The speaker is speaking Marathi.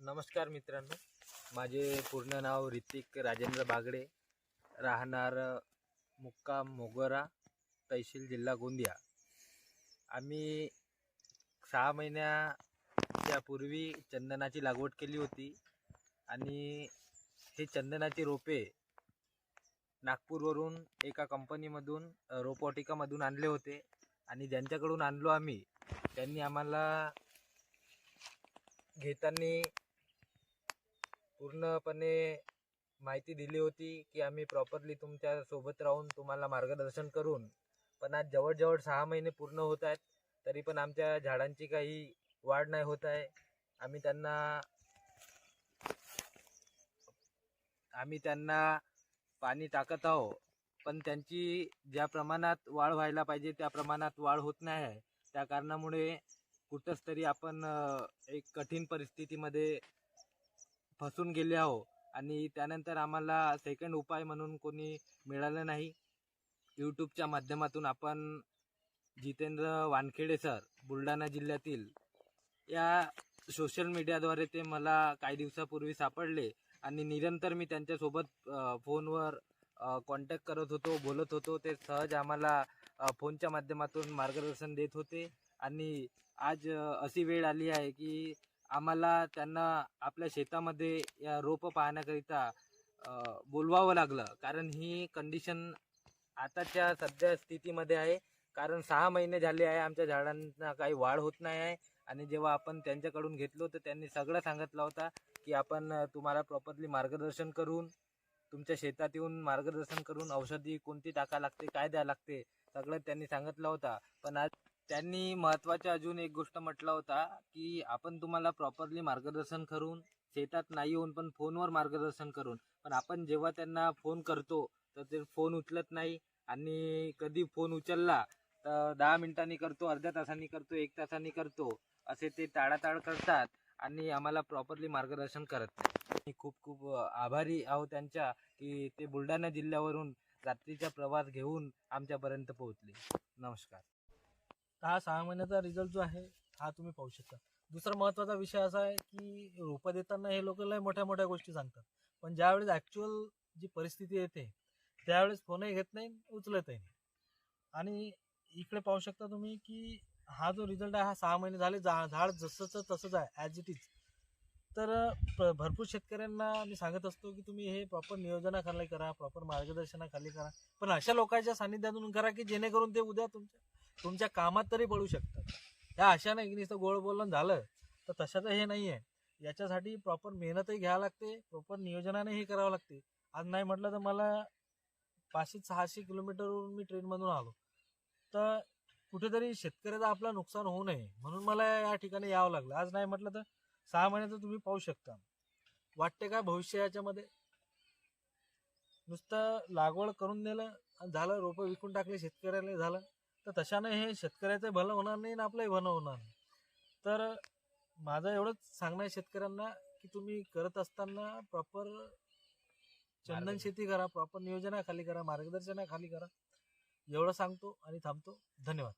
नमस्कार मित्रांनो. माझे पूर्ण नाव ऋतिक राजेंद्र बागडे. राहणार मुक्काम मोगरा तहसील जिल्हा गोंदिया. आम्ही सहा महिन्याच्या पूर्वी चंदनाची लागवड केली होती आणि हे चंदनाची रोपे नागपूरवरून एका कंपनीमधून रोपवाटिकामधून आणले होते आणि ज्यांच्याकडून आणलो आम्ही त्यांनी आम्हाला घेताना पूर्णपणे माहिती दिली होती की आम्ही प्रॉपरली तुमच्यासोबत राहून तुम्हाला मार्गदर्शन करून पण आज जवळजवळ सहा महिने पूर्ण होत आहेत तरी पण आमच्या झाडांची काही वाढ नाही होत आहे. आम्ही त्यांना आम्ही त्यांना पाणी टाकत आहो पण त्यांची ज्या प्रमाणात वाढ व्हायला पाहिजे त्या प्रमाणात वाढ होत नाही आहे. त्या कारणामुळे कुठंच तरी आपण एक कठीण परिस्थितीमध्ये फसून गेले आहो. आणि त्यानंतर आम्हाला सेकंड उपाय म्हणून कोणी मिळालं नाही. यूट्यूबच्या माध्यमातून आपण जितेंद्र वानखेडे सर बुलढाणा जिल्ह्यातील या सोशल मीडियाद्वारे ते मला काही दिवसापूर्वी सापडले. आणि निरंतर मी त्यांच्यासोबत फोनवर कॉन्टॅक्ट करत होतो बोलत होतो. ते सहज आम्हाला फोनच्या माध्यमातून मार्गदर्शन देत होते. आणि आज अशी वेळ आली आहे की आम्हाला त्यांना आपल्या शेतामध्ये या रोपं पाहण्याकरिता बोलवावं लागलं. कारण ही कंडिशन आताच्या सध्या स्थितीमध्ये आहे. कारण सहा महिने झाले आहे आमच्या झाडांना काही वाढ होत नाही आहे. आणि जेव्हा आपण त्यांच्याकडून घेतलो तर त्यांनी सगळं सांगितलं होता की आपण तुम्हाला प्रॉपरली मार्गदर्शन करून तुमच्या शेतात येऊन मार्गदर्शन करून औषधी कोणती टाका लागते काय द्या लागते सगळं त्यांनी सांगितलं होता. पण आज त्यांनी महत्त्वाच्या अजून एक गोष्ट म्हटला होता की आपण तुम्हाला प्रॉपरली मार्गदर्शन करून शेतात नाही येऊन पण फोनवर मार्गदर्शन करून पण आपण जेव्हा त्यांना फोन करतो तर ते फोन उचलत नाही आणि कधी फोन उचलला तर दहा मिनिटांनी करतो अर्ध्या तासांनी करतो एक तासांनी करतो असे ते टाळाटाळ करतात आणि आम्हाला प्रॉपरली मार्गदर्शन करत नाही. मी खूप खूप आभारी आहो त्यांच्या की ते बुलढाणा जिल्ह्यावरून रात्रीचा प्रवास घेऊन आमच्यापर्यंत पोहोचले. नमस्कार. हा सहा महिन्याचा रिझल्ट जो आहे हा तुम्ही पाहू शकता. दुसरा महत्त्वाचा विषय असा आहे की रोपं देताना हे लोक लय मोठ्या मोठ्या गोष्टी सांगतात. पण ज्यावेळेस ॲक्च्युअल जी परिस्थिती येते त्यावेळेस फोनही घेत नाही उचलतही नाही. आणि इकडे पाहू शकता तुम्ही की हा जो रिझल्ट आहे हा सहा महिने झाले जा झाड जसंच तसंच आहे ॲज इट इज तर भरपूर शेतकऱ्यांना मी सांगत असतो की तुम्ही हे प्रॉपर नियोजनाखाली करा प्रॉपर मार्गदर्शनाखाली करा. पण अशा लोकांच्या सानिध्यातून करा की जेणेकरून ते उद्या तुमच्या तुमच्या कामात तरी पडू शकतात. ह्या अशा नाही की नुसतं गोळ बोलून झालं तर तशाचं हे नाही आहे याच्यासाठी प्रॉपर मेहनतही घ्यावं लागते प्रॉपर नियोजनाने हे करावं लागते. आज नाही म्हटलं तर मला पाचशे सहाशे किलोमीटरवरून मी ट्रेनमधून आलो. तर कुठेतरी शेतकऱ्याचं आपलं नुकसान होऊ नये म्हणून मला या ठिकाणी यावं लागलं. आज नाही म्हटलं तर सहा महिन्याचं तुम्ही पाहू शकता. वाटते का भविष्य याच्यामध्ये? नुसतं लागवड करून नेलं आणि झालं रोपं विकून टाकले शेतकऱ्याला झालं. तर तशानं हे शेतकऱ्याचं भलं होणार नाही आणि आपलंही भलं होणार नाही. तर माझं एवढंच सांगणं आहे शेतकऱ्यांना की तुम्ही करत असताना प्रॉपर चंदन. शेती करा प्रॉपर नियोजनाखाली करा मार्गदर्शनाखाली करा. एवढं सांगतो आणि थांबतो. धन्यवाद.